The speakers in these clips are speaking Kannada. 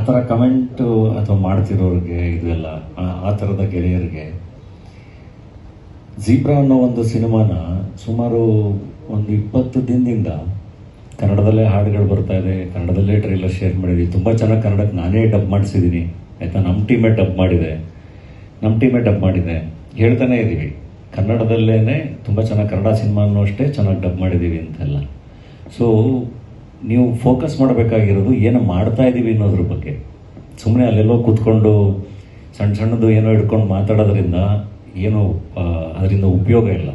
ಆ ಥರ ಕಮೆಂಟು ಅಥವಾ ಮಾಡ್ತಿರೋರಿಗೆ ಇದೆಲ್ಲ ಆ- ಥರದ ಗೆಳೆಯರಿಗೆ ಜೀಬ್ರಾ ಅನ್ನೋ ಒಂದು ಸಿನಿಮಾನ ಸುಮಾರು ಒಂದು ಇಪ್ಪತ್ತು ದಿನದಿಂದ ಕನ್ನಡದಲ್ಲೇ ಹಾಡುಗಳು ಬರ್ತಾ ಇದೆ, ಕನ್ನಡದಲ್ಲೇ ಟ್ರೈಲರ್ ಶೇರ್ ಮಾಡಿದ್ವಿ. ತುಂಬ ಚೆನ್ನಾಗಿ ಕನ್ನಡಕ್ಕೆ ನಾನೇ ಡಬ್ ಮಾಡಿಸಿದ್ದೀನಿ ಆಯಿತಾ? ನಮ್ಮ ಟೀಮೇ ಡಬ್ ಮಾಡಿದೆ. ನಮ್ಮ ಟೀಮೇ ಡಬ್ ಮಾಡಿದೆ. ಹೇಳ್ತಾನೆ ಇದ್ದೀವಿ ಕನ್ನಡದಲ್ಲೇ ತುಂಬ ಚೆನ್ನಾಗಿ ಕನ್ನಡ ಸಿನಿಮಾನೂ ಅಷ್ಟೇ ಚೆನ್ನಾಗಿ ಡಬ್ ಮಾಡಿದ್ದೀವಿ ಅಂತೆಲ್ಲ. ಸೊ ನೀವು ಫೋಕಸ್ ಮಾಡಬೇಕಾಗಿರೋದು ಏನು ಮಾಡ್ತಾ ಇದ್ದೀವಿ ಅನ್ನೋದ್ರ ಬಗ್ಗೆ. ಸುಮ್ಮನೆ ಅಲ್ಲೆಲ್ಲೋ ಕೂತ್ಕೊಂಡು ಸಣ್ಣ ಸಣ್ಣದು ಏನೋ ಹಿಡ್ಕೊಂಡು ಮಾತಾಡೋದ್ರಿಂದ ಏನೋ ಅದರಿಂದ ಉಪಯೋಗ ಇಲ್ಲ.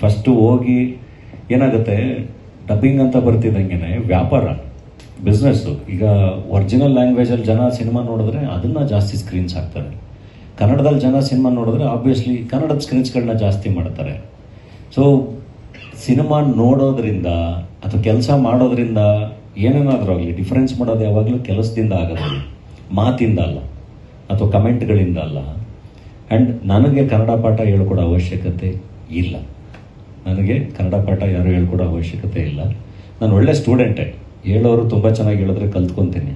ಫಸ್ಟು ಹೋಗಿ ಏನಾಗುತ್ತೆ ಡಬ್ಬಿಂಗ್ ಅಂತ ಬರ್ತಿದ್ದಂಗೆ ವ್ಯಾಪಾರ ಬಿಸ್ನೆಸ್ಸು ಈಗ ಒರಿಜಿನಲ್ ಲ್ಯಾಂಗ್ವೇಜಲ್ಲಿ ಜನ ಸಿನಿಮಾ ನೋಡಿದ್ರೆ ಅದನ್ನು ಜಾಸ್ತಿ ಸ್ಕ್ರೀನ್ಸ್ ಹಾಕ್ತಾರೆ. ಕನ್ನಡದಲ್ಲಿ ಜನ ಸಿನಿಮಾ ನೋಡಿದ್ರೆ ಆಬ್ವಿಯಸ್ಲಿ ಕನ್ನಡದ ಸ್ಕ್ರೀನ್ಸ್ಗಳನ್ನ ಜಾಸ್ತಿ ಮಾಡ್ತಾರೆ. ಸೊ ಸಿನಿಮಾ ನೋಡೋದ್ರಿಂದ ಅಥವಾ ಕೆಲಸ ಮಾಡೋದ್ರಿಂದ ಏನೇನಾದರೂ ಆಗಲಿ ಡಿಫ್ರೆನ್ಸ್ ಮಾಡೋದು ಯಾವಾಗಲೂ ಕೆಲಸದಿಂದ ಆಗೋದಿಲ್ಲ ಮಾತಿಂದ ಅಲ್ಲ, ಅಥವಾ ಕಮೆಂಟ್ಗಳಿಂದ ಅಲ್ಲ. ಆ್ಯಂಡ್ ನನಗೆ ಕನ್ನಡ ಪಾಠ ಹೇಳ್ಕೊಡೋ ಅವಶ್ಯಕತೆ ಇಲ್ಲ. ನನಗೆ ಕನ್ನಡ ಪಾಠ ಯಾರು ಹೇಳ್ಕೊಡೋ ಅವಶ್ಯಕತೆ ಇಲ್ಲ. ನಾನು ಒಳ್ಳೆ ಸ್ಟೂಡೆಂಟೇ ಹೇಳೋರು ತುಂಬ ಚೆನ್ನಾಗಿ ಹೇಳಿದ್ರೆ ಕಲ್ತ್ಕೊತೀನಿ.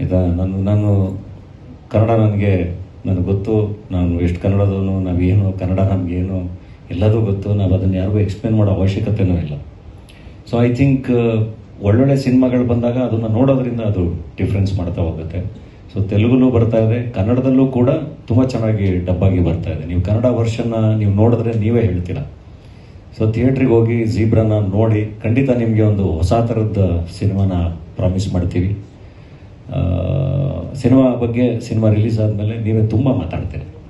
ಇದು, ನಾನು ನಾನು ಕನ್ನಡ ನನಗೆ ನನಗೆ ಗೊತ್ತು. ನಾನು ಎಷ್ಟು ಕನ್ನಡದವನು, ನಾವೇನು, ಕನ್ನಡ ನಮಗೇನು ಎಲ್ಲದೂ ಗೊತ್ತು ನಾವು ಅದನ್ನು ಯಾರಿಗೂ ಎಕ್ಸ್ಪ್ಲೇನ್ ಮಾಡೋ ಅವಶ್ಯಕತೆನೂ ಇಲ್ಲ. ಸೊ ಐ ಥಿಂಕ್ ಒಳ್ಳೊಳ್ಳೆ ಸಿನಿಮಾಗಳು ಬಂದಾಗ ಅದನ್ನು ನೋಡೋದ್ರಿಂದ ಅದು ಡಿಫ್ರೆನ್ಸ್ ಮಾಡ್ತಾ ಹೋಗುತ್ತೆ. ಸೊ ತೆಲುಗುಲೂ ಬರ್ತಾ ಇದೆ ಕನ್ನಡದಲ್ಲೂ ಕೂಡ ತುಂಬ ಚೆನ್ನಾಗಿ ಡಬ್ಬಾಗಿ ಬರ್ತಾ ಇದೆ. ನೀವು ಕನ್ನಡ ವರ್ಷನ್ನ ನೀವು ನೋಡಿದ್ರೆ ನೀವೇ ಹೇಳ್ತೀರಾ. ಸೊ ಥಿಯೇಟ್ರಿಗೆ ಹೋಗಿ ಜೀಬ್ರಾನ ನೋಡಿ ಖಂಡಿತ ನಿಮಗೆ ಒಂದು ಹೊಸ ಥರದ ಸಿನಿಮಾನ ಪ್ರಾಮಿಸ್ ಮಾಡ್ತೀವಿ. ಆ, ಸಿನಿಮಾ ಬಗ್ಗೆ ಸಿನಿಮಾ ರಿಲೀಸ್ ಆದಮೇಲೆ ನೀವೇ ತುಂಬ ಮಾತಾಡ್ತೀರಿ.